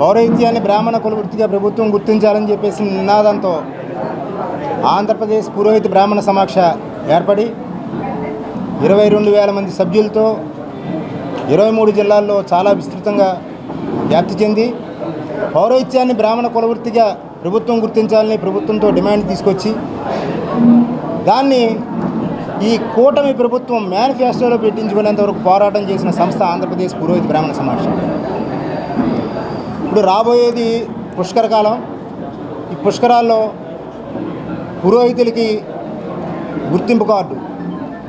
పౌరహిత్యాన్ని బ్రాహ్మణ కుల వృత్తిగా ప్రభుత్వం గుర్తించాలని చెప్పేసి నినాదంతో ఆంధ్రప్రదేశ్ పురోహిత బ్రాహ్మణ సమాక్ష ఏర్పడి ఇరవై రెండు వేల మంది సభ్యులతో ఇరవై మూడు జిల్లాల్లో చాలా విస్తృతంగా వ్యాప్తి చెంది పౌరహిత్యాన్ని బ్రాహ్మణ కులవృత్తిగా ప్రభుత్వం గుర్తించాలని ప్రభుత్వంతో డిమాండ్ తీసుకొచ్చి దాన్ని ఈ కూటమి ప్రభుత్వం మేనిఫెస్టోలో పెట్టించుకునేంత వరకు పోరాటం చేసిన సంస్థ ఆంధ్రప్రదేశ్ పురోహిత బ్రాహ్మణ సమాక్ష. ఇప్పుడు రాబోయేది పుష్కర కాలం. ఈ పుష్కరాల్లో పురోహితులకి గుర్తింపు కార్డు.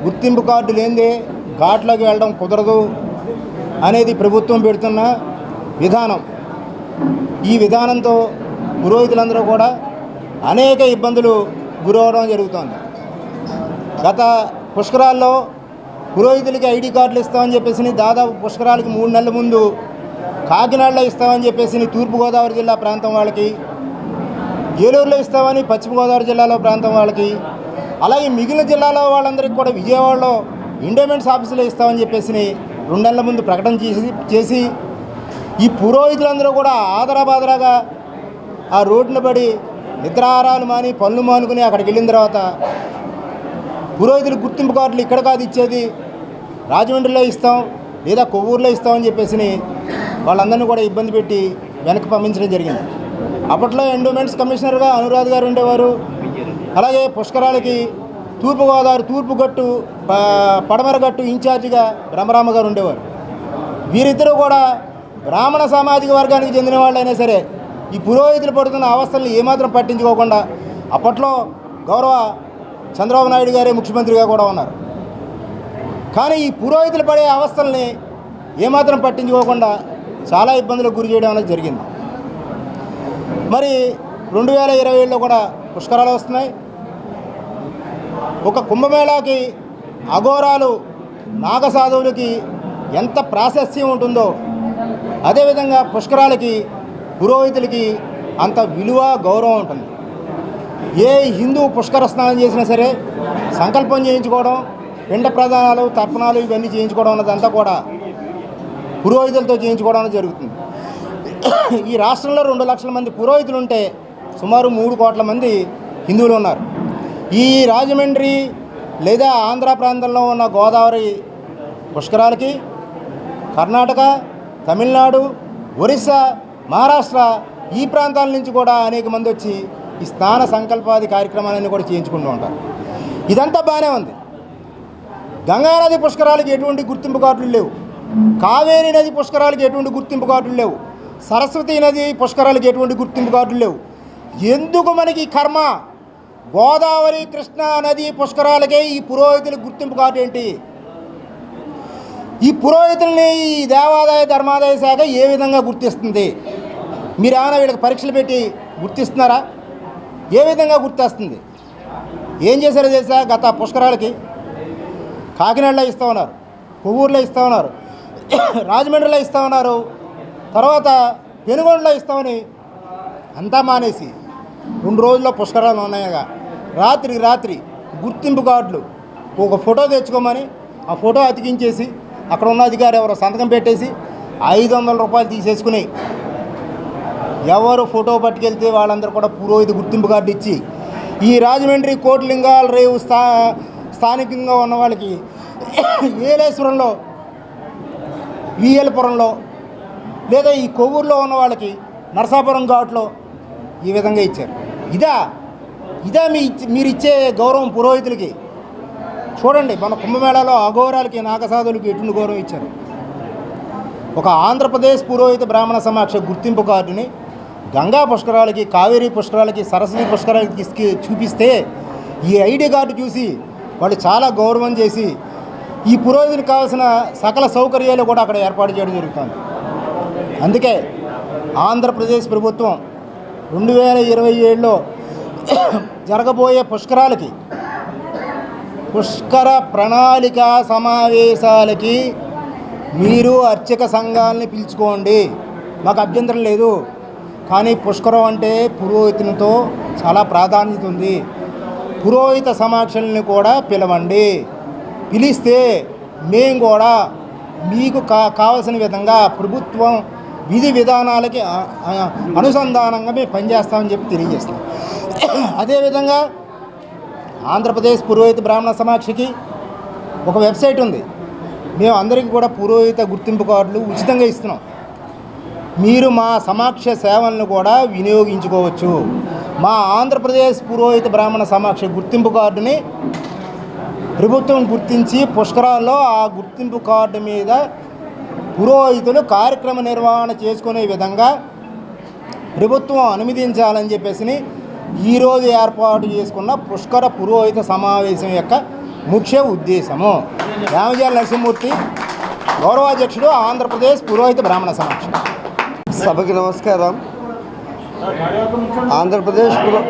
గుర్తింపు కార్డు లేనిదే ఘాట్లోకి వెళ్ళడం కుదరదు అనేది ప్రభుత్వం పెడుతున్న విధానం. ఈ విధానంతో పురోహితులందరూ కూడా అనేక ఇబ్బందులు గురవడం జరుగుతోంది. గత పుష్కరాల్లో పురోహితులకి ఐడి కార్డులు ఇస్తామని చెప్పేసి దాదాపు పుష్కరాలకి మూడు నెలల ముందు కాకినాడలో ఇస్తామని చెప్పేసి తూర్పుగోదావరి జిల్లా ప్రాంతం వాళ్ళకి ఏలూరులో ఇస్తామని పశ్చిమ గోదావరి జిల్లాలో ప్రాంతం వాళ్ళకి అలాగే మిగిలిన జిల్లాలో వాళ్ళందరికీ కూడా విజయవాడలో ఇండోమెంట్స్ ఆఫీసులో ఇస్తామని చెప్పేసి రెండు నెలల ముందు ప్రకటన చేసి చేసి ఈ పురోహితులందరూ కూడా ఆదరాబాదరాగా ఆ రోడ్డున పడి నిద్రాహారాలు మాని పనులు మానుకుని అక్కడికి వెళ్ళిన తర్వాత పురోహితులు గుర్తింపు కార్డులు ఇక్కడ కాదు ఇచ్చేది రాజమండ్రిలో ఇస్తాం లేదా కొవ్వూరులో ఇస్తామని చెప్పేసి వాళ్ళందరినీ కూడా ఇబ్బంది పెట్టి వెనక్కి పంపించడం జరిగింది. అప్పట్లో ఎండోమెంట్స్ కమిషనర్గా అనురాధ్ గారు ఉండేవారు. అలాగే పుష్కరాలకి తూర్పుగోదావరి తూర్పు గట్టు ప- పడమర గట్టు ఇన్ఛార్జిగా బ్రహ్మరామ గారు ఉండేవారు. వీరిద్దరూ కూడా బ్రాహ్మణ సామాజిక వర్గానికి చెందిన వాళ్ళైనా సరే ఈ పురోహితులు పడుతున్న అవస్థలను ఏమాత్రం పట్టించుకోకుండా అప్పట్లో గౌరవ చంద్రబాబు నాయుడు గారే ముఖ్యమంత్రిగా కూడా ఉన్నారు. కానీ ఈ పురోహితులు పడే అవస్థల్ని ఏమాత్రం పట్టించుకోకుండా చాలా ఇబ్బందులకు గురి చేయడం అనేది జరిగింది. మరి రెండు వేల ఇరవై ఏడులో కూడా పుష్కరాలు వస్తున్నాయి. ఒక కుంభమేళాకి అఘోరాలు నాగసాధువులకి ఎంత ప్రాశస్త్యం ఉంటుందో అదేవిధంగా పుష్కరాలకి పురోహితులకి అంత విలువ గౌరవం ఉంటుంది. ఏ హిందూ పుష్కర స్నానం చేసినా సరే సంకల్పం చేయించుకోవడం పిండ ప్రధానాలు తర్పణాలు ఇవన్నీ చేయించుకోవడం అన్నదంతా కూడా పురోహితులతో చేయించుకోవడం జరుగుతుంది. ఈ రాష్ట్రంలో రెండు లక్షల మంది పురోహితులు ఉంటే సుమారు మూడు కోట్ల మంది హిందువులు ఉన్నారు. ఈ రాజమండ్రి లేదా ఆంధ్ర ప్రాంతంలో ఉన్న గోదావరి పుష్కరాలకి కర్ణాటక తమిళనాడు ఒరిస్సా మహారాష్ట్ర ఈ ప్రాంతాల నుంచి కూడా అనేక మంది వచ్చి ఈ స్నాన సంకల్పాది కార్యక్రమాలన్నీ కూడా చేయించుకుంటూ ఉంటారు. ఇదంతా బాగానే ఉంది. గంగానది పుష్కరాలకి ఎటువంటి గుర్తింపు కార్డులు లేవు. కావేరీ నది పుష్కరాలకి ఎటువంటి గుర్తింపు కార్డులు లేవు. సరస్వతి నది పుష్కరాలకు ఎటువంటి గుర్తింపు కార్డులు లేవు. ఎందుకు మనకి కర్మ? గోదావరి కృష్ణా నది పుష్కరాలకే ఈ పురోహితుల గుర్తింపు కార్డు ఏంటి? ఈ పురోహితుల్ని ఈ దేవాదాయ ధర్మాదాయ శాఖ ఏ విధంగా గుర్తిస్తుంది? మీరు ఏమైనా వీళ్ళకి పరీక్షలు పెట్టి గుర్తిస్తున్నారా? ఏ విధంగా గుర్తిస్తుంది? ఏం చేశారో తెలుసా? గత పుష్కరాలకి కాకినాడలో ఇస్తూ ఉన్నారు కొవ్వూరులో ఇస్తా ఉన్నారు. రాజమండ్రిలో ఇస్తా ఉన్నారు తర్వాత పెనుగొండలో ఇస్తామని అంతా మానేసి రెండు రోజుల్లో పుష్కరాలు ఉన్నాయిగా. రాత్రి రాత్రి గుర్తింపు కార్డులు ఒక ఫోటో తెచ్చుకోమని ఆ ఫోటో అతికించేసి అక్కడ ఉన్న అధికారి ఎవరో సంతకం పెట్టేసి ఐదు వందల రూపాయలు తీసేసుకుని ఎవరు ఫోటో పట్టుకెళ్తే వాళ్ళందరూ కూడా పురోహిత గుర్తింపు కార్డు ఇచ్చి ఈ రాజమండ్రి కోట్లింగాల రేవు స్థా స్థానికంగా ఉన్న వాళ్ళకి ఏలేశ్వరంలో వీఎల్పురంలో లేదా ఈ కొవ్వూరులో ఉన్న వాళ్ళకి నరసాపురం ఘాట్లో ఈ విధంగా ఇచ్చారు. ఇదా ఇదా మీ మీరు ఇచ్చే గౌరవం పురోహితులకి. చూడండి మన కుంభమేళాలో అఘోరాలకి నాగసాధులకి ఎటువంటి గౌరవం ఇచ్చారు? ఒక ఆంధ్రప్రదేశ్ పురోహిత బ్రాహ్మణ సమాక్ష గుర్తింపు కార్డుని గంగా పుష్కరాలకి కావేరీ పుష్కరాలకి సరస్వతి పుష్కరాలకి తీసుకు చూపిస్తే ఈ ఐడి కార్డు చూసి వాళ్ళు చాలా గౌరవం చేసి ఈ పురోహితుని కావాల్సిన సకల సౌకర్యాలు కూడా అక్కడ ఏర్పాటు చేయడం జరుగుతుంది. అందుకే ఆంధ్రప్రదేశ్ ప్రభుత్వం రెండు వేల ఇరవై ఏడులో జరగబోయే పుష్కరాలకి పుష్కర ప్రణాళిక సమావేశాలకి మీరు అర్చక సంఘాలని పిలుచుకోండి. మాకు అభ్యంతరం లేదు. కానీ పుష్కరం అంటే పురోహితునితో చాలా ప్రాధాన్యత ఉంది. పురోహిత సమాక్షల్ని కూడా పిలవండి. పిలిస్తే మేము కూడా మీకు కా కావలసిన విధంగా ప్రభుత్వం విధి విధానాలకి అనుసంధానంగా మేము పనిచేస్తామని చెప్పి తెలియజేస్తాం. అదేవిధంగా ఆంధ్రప్రదేశ్ పురోహిత బ్రాహ్మణ సమాక్షకి ఒక వెబ్సైట్ ఉంది. మేము అందరికీ కూడా పురోహిత గుర్తింపు కార్డులు ఉచితంగా ఇస్తున్నాం. మీరు మా సమాక్ష సేవలను కూడా వినియోగించుకోవచ్చు. మా ఆంధ్రప్రదేశ్ పురోహిత బ్రాహ్మణ సమాక్ష గుర్తింపు కార్డుని ప్రభుత్వం గుర్తించి పుష్కరాల్లో ఆ గుర్తింపు కార్డు మీద పురోహితులు కార్యక్రమ నిర్వహణ చేసుకునే విధంగా ప్రభుత్వం అనుమతించాలని చెప్పేసి ఈరోజు ఏర్పాటు చేసుకున్న పుష్కర పురోహిత సమావేశం యొక్క ముఖ్య ఉద్దేశము. రామజాల నరసింహమూర్తి గౌరవాధ్యక్షుడు ఆంధ్రప్రదేశ్ పురోహిత బ్రాహ్మణ సమాక్షం. సభకి నమస్కారం. ఆంధ్రప్రదేశ్ పురో